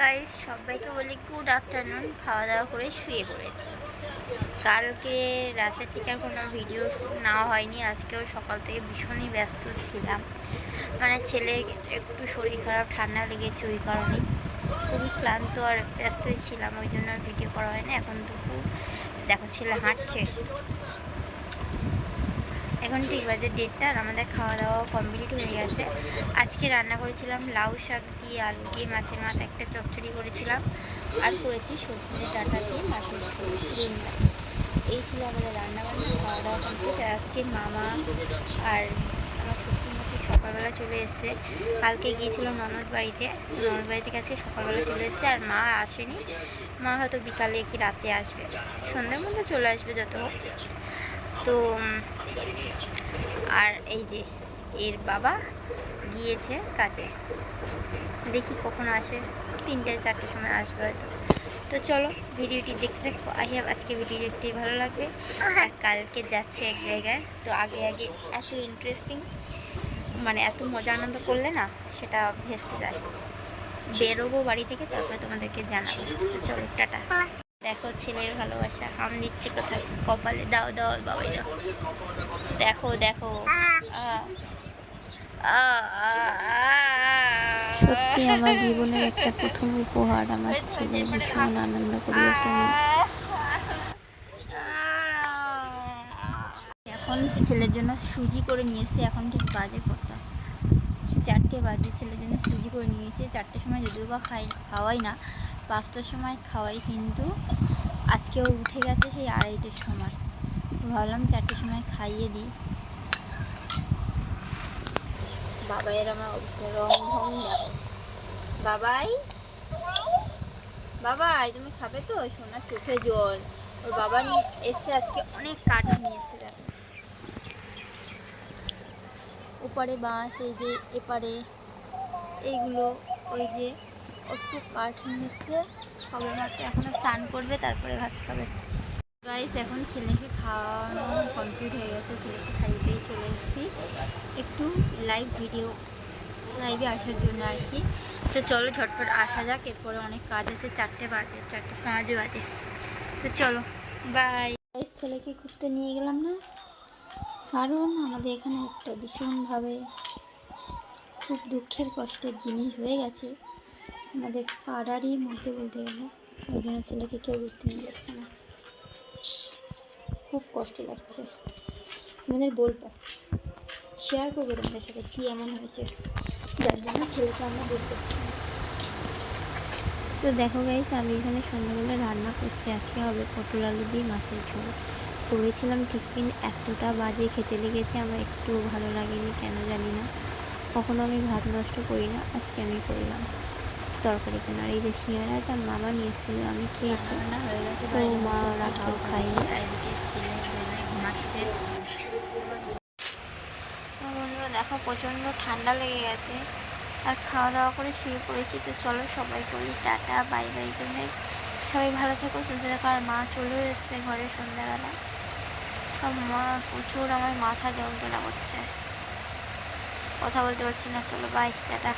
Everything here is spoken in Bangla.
গাইস সবাইকে বলি গুড আফটারনুন খাওয়া দাওয়া করে শুয়ে পড়েছি। কালকে রাতের থেকে আর কোনো ভিডিও নেওয়া হয়নি, আজকেও সকাল থেকে ভীষণই ব্যস্ত ছিলাম। মানে ছেলে একটু শরীর খারাপ, ঠান্ডা লেগেছে ওই কারণেই। খুবই ক্লান্ত আর ব্যস্তই ছিলাম, ওই জন্য আর ভিডিও করা হয়নি। এখন দুপুর, দেখো ছেলে হাঁটছে। এখন ঠিক বাজে ডেটটা আর আমাদের খাওয়া দাওয়া কমপ্লিট হয়ে গেছে। আজকে রান্না করেছিলাম লাউ শাক দিয়ে আলু দিয়ে মাছের মাথা, একটা চচ্চড়ি করেছিলাম। আর করেছি সবজি দিয়ে ডাটা দিয়ে মাছের ঝোল রুই মাছের এই ছিল আমাদের রান্না বান্না খাওয়া দাওয়া কমপ্লিট আর আজকে মামা আর আমার শ্বশুর মশাই সকালবেলা চলে এসছে। কালকে গিয়েছিল ননদ বাড়িতে, তো ননদ বাড়ি থেকে আজকে সকালবেলা চলে এসছে। আর মা আসেনি। মা হয়তো বিকালে কি রাতে আসবে। সন্ধ্যার মধ্যে চলে আসবে যত হোক। তো আর এই যে এর বাবা গিয়েছে কাজে। দেখি কখন আসে। তিনটে, চারটের সময় আসবে হয়তো। তো চলো, ভিডিওটি দেখতে থাকো। আই হ্যাভ আজকে ভিডিও দেখতেই ভালো লাগবে। আর কালকে যাচ্ছে এক জায়গায়। তো আগে আগে এত ইন্টারেস্টিং মানে এত মজা আনন্দ করলে না, সেটা ভেস্তে যায়। বেরোবো বাড়ি থেকে, তারপরে তোমাদেরকে জানাব। চলো, টাটা। দেখো ছেলের ভালোবাসা হাম দিচ্ছে কোথায়? কপালে দাও দাও বাবাই দাও। দেখো দেখো। সত্যি আমার জীবনের একটা প্রথম উপহার আমার ছেলে ভীষণ আনন্দ তুমি এখন ছেলের জন্য সুজি করে নিয়েছি এখন ঠিক বাজে কটা? চারটে বাজে ছেলের জন্য সুজি করে নিয়েছি। চারটের সময় যদিও বা খাই খাওয়াই না। পাঁচটার সময় খাওয়াই কিন্তু। আজকেও উঠে গেছে সেই আড়াইটের সময়। ভাবলাম চারটের সময় খাইয়ে দিই। বাবাইয়ের আমার অবস্থা রং ঢং দেখো। বাবাই? বাবাই, তুমি খাবে তো? সোনার চোখে জল। ওর বাবা নিয়ে এসছে আজকে অনেক কাঠ নিয়ে এসছে দেখো ওপারে বাঁশ, এই যে এপারে, এইগুলো, ওই যে একটু কাঠ এসছে সবে মাত্র এখনও স্নান করবে, তারপরে ভাত খাবে। গাইস এখন ছেলেকে খাওয়ানো কমপ্লিট হয়ে গেছে, ছেলেকে খাইয়েই চলে এসেছি। একটু লাইভ ভিডিও লাইভে আসার জন্য আর কি। তো চলো ঝটপট আসা যাক, এরপরে অনেক কাজ আছে, চারটে বাজে, চারটে পাঁচ বাজে। তো চলো বাই ছেলেকে ঘুরতে নিয়ে গেলাম না, কারণ আমাদের এখানে একটা ভীষণভাবে খুব দুঃখের কষ্টের জিনিস হয়ে গেছে। আমাদের পাড়ারই মধ্যে বলতে গেলে। ওই জন্য ছেলেকে কেউ ঘুরতে নিয়ে যাচ্ছে না। খুব কষ্ট লাগছে। আমাদের বলব শেয়ার করব তোমাদের সাথে কী এমন হয়েছে। যার জন্য ছেলেকে আমরা বের করছি। না তো দেখো গাইস আমি এখানে সন্ধ্যাবেলা রান্না করছি। আজকে হবে পটল আলু দিয়ে মাছের ঝোল। করেছিলাম কিন্তু এতটা বাজে, খেতে লেগেছে। আমার একটু ভালো লাগেনি, কেন জানি না। কখনো আমি ভাত নষ্ট করি না, আজকে আমি করলাম। তরকারি কেন? আর এই যে সিঙ্গারাটা মামা নিয়ে এসেছিল আমি খেয়েছি। তো মা ওরা কেউ বন্ধুরা, দেখো প্রচণ্ড ঠান্ডা লেগে গেছে। আর খাওয়া দাওয়া করে শুয়ে পড়েছি। তো চলো সবাই বলি টাটা, বাই বাই নাইট সবাই ভালো থেকো, সুস্থ থাকো। আর মা চলেও এসছে ঘরে সন্ধ্যাবেলা। মা প্রচুর আমার মাথা যন্ত্রণা করছে। কথা বলতে পারছি না। চলো বাই টাটা।